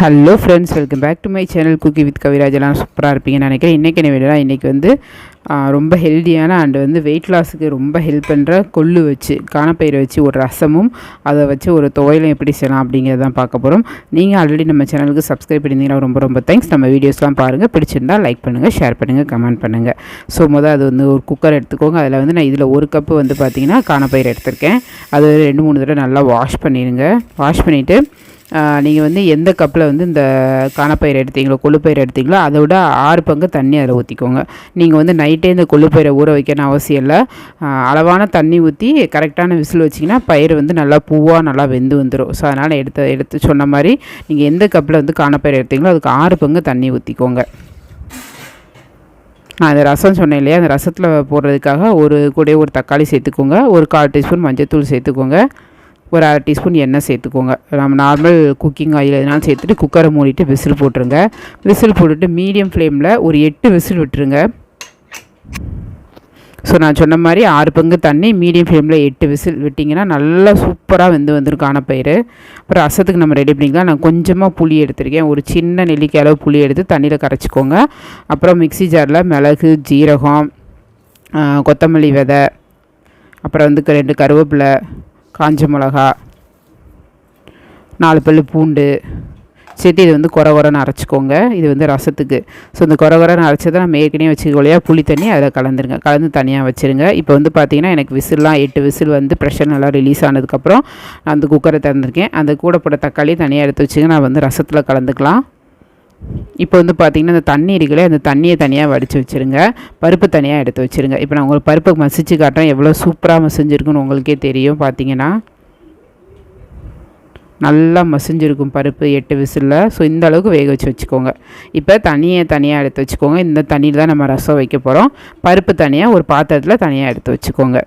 Hello friends welcome back to my channel cookie with Kaviraj எல்லாம் சூப்பராக இருப்பீங்கன்னு நினைக்கிறேன். இன்றைக்கி என்ன வீடியோனா இன்றைக்கி வந்து ரொம்ப ஹெல்த்தியான அண்டு வந்து வெயிட் லாஸுக்கு ரொம்ப ஹெல்ப் பண்ணுற கொள்ளு வச்சு காணப்பயிரை வச்சு ஒரு ரசமும் அதை வச்சு ஒரு துவையிலும் எப்படி செய்யலாம் அப்படிங்கிறத தான் பார்க்க போகிறோம் நீங்கள் ஆல்ரெடி நம்ம சேனலுக்கு சப்ஸ்கிரைப் பண்ணியிருந்தீங்கன்னா ரொம்ப ரொம்ப தேங்க்ஸ் நம்ம வீடியோஸ்லாம் பாருங்கள் பிடிச்சிருந்தால் லைக் பண்ணுங்கள் ஷேர் பண்ணுங்கள் கமெண்ட் பண்ணுங்கள் ஸோ முதல் அது வந்து ஒரு குக்கர் எடுத்துக்கோங்க. அதில் வந்து நான் இதில் ஒரு கப்பு வந்து பார்த்திங்கன்னா காணப்பயிர் எடுத்திருக்கேன். அது ரெண்டு மூணு தடவை நல்லா வாஷ் பண்ணிடுங்க. வாஷ் பண்ணிவிட்டு நீங்கள் வந்து எந்த கப்பில் வந்து இந்த காணப்பயிர் எடுத்தீங்களோ கொள்ளுப்பயிர் எடுத்தீங்களோ அதை விட ஆறு பங்கு தண்ணி அதில் ஊற்றிக்கோங்க நீங்கள் வந்து நைட்டே இந்த கொள்ளுப்பயிரை ஊற வைக்கணும் அவசியம் இல்லை. அளவான தண்ணி ஊற்றி கரெக்டான விசில் வச்சிங்கன்னா பயிர் வந்து நல்லா பூவாக நல்லா வெந்து வந்துடும் ஸோ அதனால் எடுத்து எடுத்து சொன்ன மாதிரி நீங்கள் எந்த கப்பில் வந்து காணப்பயிர் எடுத்தீங்களோ அதுக்கு ஆறு பங்கு தண்ணி ஊற்றிக்கோங்க நான் அந்த ரசம் சொன்னேன் இல்லையா அந்த ரசத்தில் போடுறதுக்காக ஒரு கூட ஒரு தக்காளி சேர்த்துக்கோங்க. ஒரு கால் டீஸ்பூன் மஞ்சள்தூள் சேர்த்துக்கோங்க. ஒரு அரை டீஸ்பூன் எண்ணெய் சேர்த்துக்கோங்க. நம்ம நார்மல் குக்கிங் ஆயில் எதனாலும் சேர்த்துட்டு குக்கரை மூடிட்டு விசில் போட்டுருங்க. விசில் போட்டுட்டு மீடியம் ஃப்ளேமில் ஒரு எட்டு விசில் விட்டுருங்க. ஸோ நான் சொன்ன மாதிரி ஆறு பங்கு தண்ணி மீடியம் ஃப்ளேமில் எட்டு விசில் விட்டிங்கன்னா நல்லா சூப்பராக வெந்து வந்திருக்கும் பயிர் அப்புறம் ரசத்துக்கு நம்ம ரெடி பண்ணிக்கலாம். நான் கொஞ்சமாக புளி எடுத்திருக்கேன். ஒரு சின்ன நெல்லிக்காய் அளவு புளி எடுத்து தண்ணியில் கரைச்சிக்கோங்க. அப்புறம் மிக்ஸி ஜாரில் மிளகு ஜீரகம் கொத்தமல்லி விதை அப்புறம் வந்து க- ரெண்டு கருவேப்பிலை காஞ்ச மிளகா நாலு பல்லு பூண்டு சேர்த்து இது வந்து குறை குறைன்னு அரைச்சிக்கோங்க. இது வந்து ரசத்துக்கு. ஸோ இந்த குறை குறைன்னு அரைச்சதை நம்ம ஏற்கனவே வச்சுக்கோலையா புளி தண்ணி அதில் கலந்துருங்க. கலந்து தனியாக வச்சுருங்க. இப்போ வந்து பார்த்தீங்கன்னா எனக்கு விசில்லாம் எட்டு விசில் வந்து ப்ரெஷர் நல்லா ரிலீஸ் ஆனதுக்கப்புறம் நான் அந்த குக்கரை திறந்துருக்கேன். அந்த கூட போட்ட தக்காளி தனியாக எடுத்து வச்சுங்க நான் வந்து ரசத்தில் கலந்துக்கலாம். இப்போ வந்து பார்த்திங்கன்னா அந்த தண்ணி இருக்குல்ல அந்த தண்ணியை தனியாக வடித்து வச்சுருங்க. பருப்பு தனியாக எடுத்து வச்சுருங்க. இப்போ நான் உங்களுக்கு பருப்பை மசிச்சு காட்டுறேன். எவ்வளோ சூப்பராக மசிஞ்சிருக்குன்னு உங்களுக்கே தெரியும் பார்த்தீங்கன்னா நல்லா மசிஞ்சிருக்கும் பருப்பு எட்டு விசிலில். ஸோ இந்த அளவுக்கு வேக வச்சு வச்சுக்கோங்க. இப்போ தண்ணியை தனியாக எடுத்து வச்சுக்கோங்க. இந்த தண்ணியில் தான் நம்ம ரசம் வைக்க போகிறோம் பருப்பு தனியாக ஒரு பாத்திரத்தில் தனியாக எடுத்து வச்சுக்கோங்க.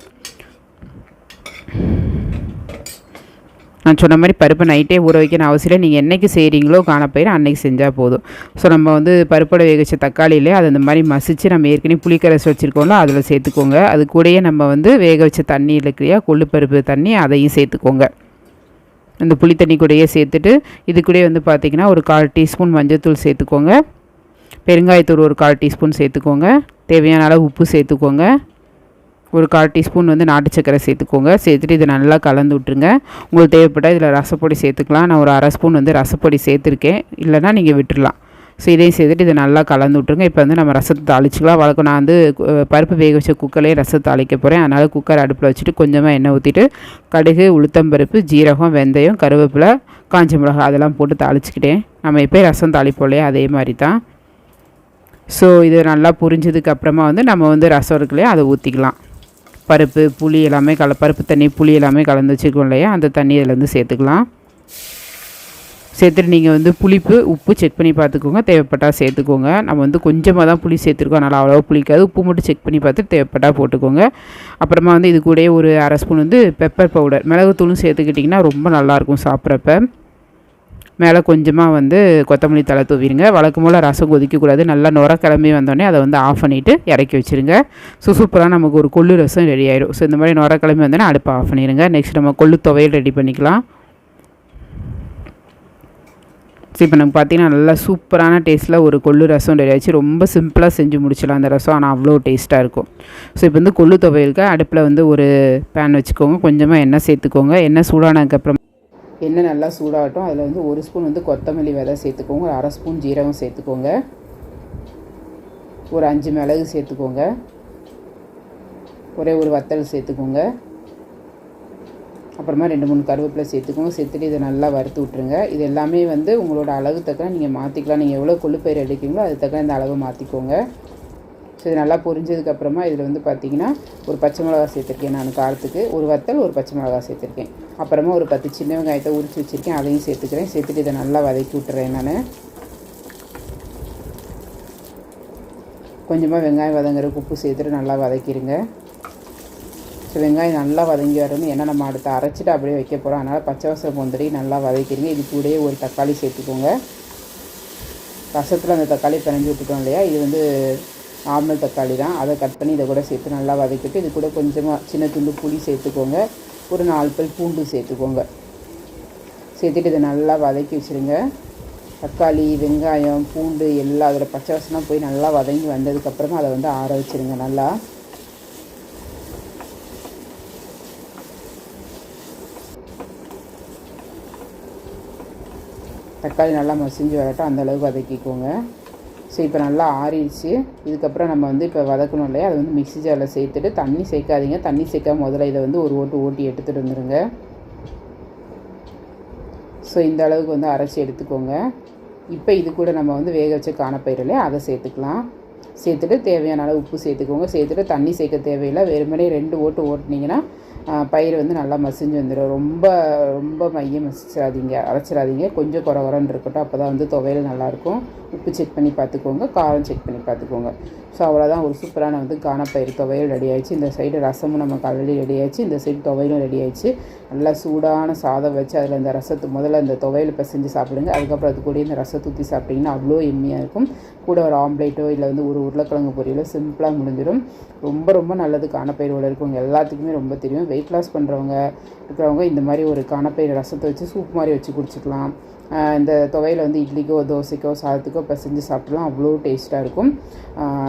நான் சொன்ன மாதிரி பருப்பு நைட்டே ஊற வைக்கணும் அவசியம் இல்லை. நீங்கள் என்னைக்கு செய்கிறீங்களோ காணப்பயிர் அன்னைக்கு செஞ்சால் போதும். ஸோ நம்ம வந்து பருப்போட வேக வச்ச தக்காளியிலே அது இந்த மாதிரி மசித்து நம்ம ஏற்கனவே புளிக்கரசு வச்சுருக்கோம்ல அதில் சேர்த்துக்கோங்க. அது கூடயே நம்ம வந்து வேக வச்ச தண்ணி இருக்கிறியா கொள்ளு பருப்பு தண்ணி அதையும் சேர்த்துக்கோங்க. இந்த புளி தண்ணி கூடயே சேர்த்துட்டு இது கூடயே வந்து பார்த்திங்கன்னா ஒரு கால் டீஸ்பூன் மஞ்சள்தூள் சேர்த்துக்கோங்க. பெருங்காயத்தூள் ஒரு கால் டீஸ்பூன் சேர்த்துக்கோங்க. தேவையான அளவு உப்பு சேர்த்துக்கோங்க. ஒரு கால் டீஸ்பூன் வந்து நாட்டு சக்கரை சேர்த்துக்கோங்க. சேர்த்துட்டு இதை நல்லா கலந்து விட்ருங்க உங்களுக்கு தேவைப்பட்டால் இதில் ரசப்பொடி சேர்த்துக்கலாம். நான் ஒரு அரை ஸ்பூன் வந்து ரசப்பொடி சேர்த்துருக்கேன். இல்லைன்னா நீங்கள் விட்டுடலாம் ஸோ இதையும் சேர்த்துட்டு இதை நல்லா கலந்து விட்ருங்க இப்போ வந்து நம்ம ரசத்தை தாளிச்சிக்கலாம். வழக்கம் நான் வந்து பருப்பு வேக வச்ச குக்கர்லேயே ரசத்தை தாளிக்க போகிறேன் அதனால் குக்கர் அடுப்பில் வச்சுட்டு கொஞ்சமாக எண்ணெய் ஊற்றிட்டு கடுகு உளுத்தம்பருப்பு ஜீரகம் வெந்தயம் கருவேப்பிலை காஞ்ச மிளகாய் அதெல்லாம் போட்டு தாளிச்சிக்கிட்டேன். நம்ம எப்போயும் ரசம் தாளிப்போம் இல்லையா? அதே மாதிரி தான். ஸோ இது நல்லா புரிஞ்சதுக்கு அப்புறமா வந்து நம்ம வந்து ரசம் இருக்குல்லையா அதை ஊற்றிக்கலாம் பருப்பு புளி எல்லாமே கல பருப்பு தண்ணி புளி எல்லாமே கலந்து வச்சுருக்கோம் இல்லையா? அந்த தண்ணி இதில் வந்து சேர்த்துக்கலாம். சேர்த்துட்டு நீங்கள் வந்து புளிப்பு உப்பு செக் பண்ணி பார்த்துக்கோங்க. தேவைப்பட்டால் சேர்த்துக்கோங்க. நம்ம வந்து கொஞ்சமாக தான் புளி சேர்த்துருக்கோம். அதனால் அவ்வளோவா புளிக்காது. உப்பு மட்டும் செக் பண்ணி பார்த்துட்டு தேவைப்பட்டால் போட்டுக்கோங்க. அப்புறமா வந்து இது கூடயே ஒரு அரை ஸ்பூன் வந்து பெப்பர் பவுடர் மிளகுத்தூளும் சேர்த்துக்கிட்டிங்கன்னா ரொம்ப நல்லாயிருக்கும் சாப்பிட்றப்ப. மேலே கொஞ்சமாக வந்து கொத்தமல்லி தலை தூவிடுங்க வழக்கம் போல் ரசம் கொதிக்கக்கூடாது. நல்லா நுர கிளம்பி வந்தோடனே அதை வந்து ஆஃப் பண்ணிவிட்டு இறக்கி வச்சுருங்க. ஸோ சூப்பராக நமக்கு ஒரு கொள்ளு ரசம் ரெடி ஆயிடும். ஸோ இந்த மாதிரி நுர கிளம்பி வந்தோடனே அடுப்பை ஆஃப் பண்ணிடுங்க நெக்ஸ்ட் நம்ம கொள்ளு துவையல் ரெடி பண்ணிக்கலாம். ஸோ இப்போ நமக்கு பார்த்தீங்கன்னா நல்லா சூப்பரான டேஸ்ட்டில் ஒரு கொள்ளு ரசம் ரெடி ஆச்சு ரொம்ப சிம்பிளாக செஞ்சு முடிச்சிடலாம் அந்த ரசம். ஆனால் அவ்வளோ டேஸ்ட்டாக இருக்கும். ஸோ இப்போ வந்து கொள்ளு துவையலுக்கு அடுப்பில் வந்து ஒரு பேன் வச்சுக்கோங்க. கொஞ்சமாக எண்ணெய் சேர்த்துக்கோங்க. எண்ணெய் சூடானதுக்கப்புறம் எண்ணெய் நல்லா சூடாகட்டும். அதில் வந்து ஒரு ஸ்பூன் வந்து கொத்தமல்லி விதை சேர்த்துக்கோங்க. ஒரு அரை ஸ்பூன் ஜீரகம் சேர்த்துக்கோங்க. ஒரு அஞ்சு மிளகு சேர்த்துக்கோங்க. ஒரே ஒரு வத்தல் சேர்த்துக்கோங்க. அப்புறமா ரெண்டு மூணு கருவேப்பிலை சேர்த்துக்கோங்க. சேர்த்துட்டு இதை நல்லா வறுத்து விட்ருங்க இது எல்லாமே வந்து உங்களோட அளவு தக்க நீங்கள் மாற்றிக்கலாம் நீங்கள் எவ்வளோ கொள்ளுப்பயிர் எடுக்கீங்களோ அது தக்க இந்த அளவு மாற்றிக்கோங்க ஸோ இது நல்லா பொரிஞ்சதுக்கப்புறமா இதில் வந்து பார்த்தீங்கன்னா ஒரு பச்சை மிளகா சேர்த்துருக்கேன் நான் காரத்துக்கு. ஒரு வத்தல் ஒரு பச்சை மிளகா சேர்த்துருக்கேன். அப்புறமா ஒரு பத்து சின்ன வெங்காயத்தை உரிச்சு வச்சுருக்கேன். அதையும் சேர்த்துக்கிறேன். சேர்த்துட்டு இதை நல்லா வதக்கி விட்டுறேன் நான். கொஞ்சமாக வெங்காயம் வதங்குற உப்பு சேர்த்துட்டு நல்லா வதக்கிடுங்க. ஸோ வெங்காயம் நல்லா வதங்கி வரணும். ஏன்னா நம்ம அடுத்து அரைச்சிட்டு அப்படியே வைக்க போகிறோம் அதனால் பச்சை வசம் பொந்தடி நல்லா வதக்கிடுங்க. இது கூடயே ஒரு தக்காளி சேர்த்துக்கோங்க. ரசத்தில் அந்த தக்காளி பிணைஞ்சு விட்டுட்டோம் இல்லையா? இது வந்து நார்மல் தக்காளி தான். அதை கட் பண்ணி இதை கூட சேர்த்து நல்லா வதக்கிட்டு இது கூட கொஞ்சமாக சின்ன துண்டு புளி சேர்த்துக்கோங்க. ஒரு நாலு பல் பூண்டு சேர்த்துக்கோங்க. சேர்த்துட்டு இதை நல்லா வதக்கி வச்சுருங்க. தக்காளி வெங்காயம் பூண்டு எல்லாம் அதில் பச்சை வசனம் போய் நல்லா வதங்கி வந்ததுக்கப்புறமா அதை வந்து ஆற வச்சுருங்க நல்லா. தக்காளி நல்லா மசிஞ்சு வரட்டும். அந்த அளவுக்கு வதக்கிக்கோங்க. ஸோ இப்போ நல்லா ஆறிடுச்சு. இதுக்கப்புறம் நம்ம வந்து இப்போ வதக்கணும் இல்லையா? அதை வந்து மிக்ஸி ஜாரில் சேர்த்துட்டு தண்ணி சேர்க்காதீங்க. தண்ணி சேர்க்காம முதல்ல இதை வந்து ஒரு ஓட்டு ஓட்டி எடுத்துகிட்டு வந்துடுங்க ஸோ இந்த அளவுக்கு வந்து அரைச்சி எடுத்துக்கோங்க. இப்போ இது கூட நம்ம வந்து வேக வச்ச காணப்பயிர் இல்லையா? அதை சேர்த்துக்கலாம். சேர்த்துட்டு தேவையான அளவு உப்பு சேர்த்துக்கோங்க. சேர்த்துட்டு தண்ணி சேர்க்க தேவையில்லை. வெறுமனே ரெண்டு ஓட்டு ஓட்டினீங்கன்னா பயிர் வந்து நல்லா மசிஞ்சு வந்துடும் ரொம்ப ரொம்ப மையம் மசிச்சிடாதீங்க அரைச்சிடாதீங்க. கொஞ்சம் குறை குறைன்னு இருக்கட்டும் அப்போ தான் வந்து துவையல் நல்லாயிருக்கும். உப்பு செக் பண்ணி பார்த்துக்கோங்க காரம் செக் பண்ணி பார்த்துக்கோங்க. ஸோ அவ்வளோதான் ஒரு சூப்பரான வந்து காணப்பயிர் துவையல் ரெடி ஆயிடுச்சு. இந்த சைடு ரசமும் நமக்கு ஆல்ரெடி ரெடி ஆயிடுச்சு. இந்த சைடு துவையலும் ரெடி ஆயிடுச்சு. நல்லா சூடான சாதம் வச்சு அதில் இந்த ரசத்து முதல்ல இந்த துவையல் செஞ்சு சாப்பிடுங்க. அதுக்கப்புறம் அது கூட இந்த ரசத்தை ஊற்றி சாப்பிட்டிங்கன்னா அவ்வளோ எம்மியாக இருக்கும். கூட ஒரு ஆம்லேட்டோ இல்லை வந்து ஒரு உருளைக்கிழங்கு பொரியலோ சிம்பிளாக முடிஞ்சிடும் ரொம்ப ரொம்ப நல்லது காணப்பயிரோட இருக்கவங்க எல்லாத்துக்குமே ரொம்ப தெரியும். வெயிட் லாஸ் பண்ணுறவங்க இருக்கிறவங்க இந்த மாதிரி ஒரு காணப்பயிர் ரசத்தை வச்சு சூப் மாதிரி வச்சு குடிச்சிக்கலாம். இந்த துவையில் வந்து இட்லிக்கோ தோசைக்கோ சாதத்துக்கோ பிசைஞ்சு சாப்பிட்லாம் அவ்வளோ டேஸ்ட்டாக இருக்கும்.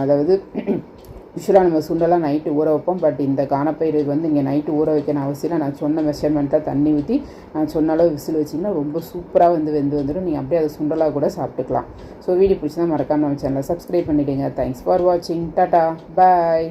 அதாவது யூஸ்வலாக நம்ம சுண்டெல்லாம் நைட்டு ஊற வைப்போம். பட் இந்த காணப்பயிறு வந்து இங்கே நைட்டு ஊற வைக்கணும் அவசியம் இல்லை. நான் சொன்ன மெஷர்மெண்ட்டாக தண்ணி ஊற்றி நான் சொன்ன அளவு விசில் வச்சிங்கன்னா ரொம்ப சூப்பராக வந்து வெந்து வந்துடும். நீங்கள் அப்படியே அதை சுண்டலாக கூட சாப்பிட்டுக்கலாம். ஸோ வீடியோ பிடிச்சா மறக்காமல் நம்ம சேனலை சப்ஸ்கிரைப் பண்ணிவிடுங்க தேங்க்ஸ் ஃபார் வாட்சிங் டாட்டா பாய்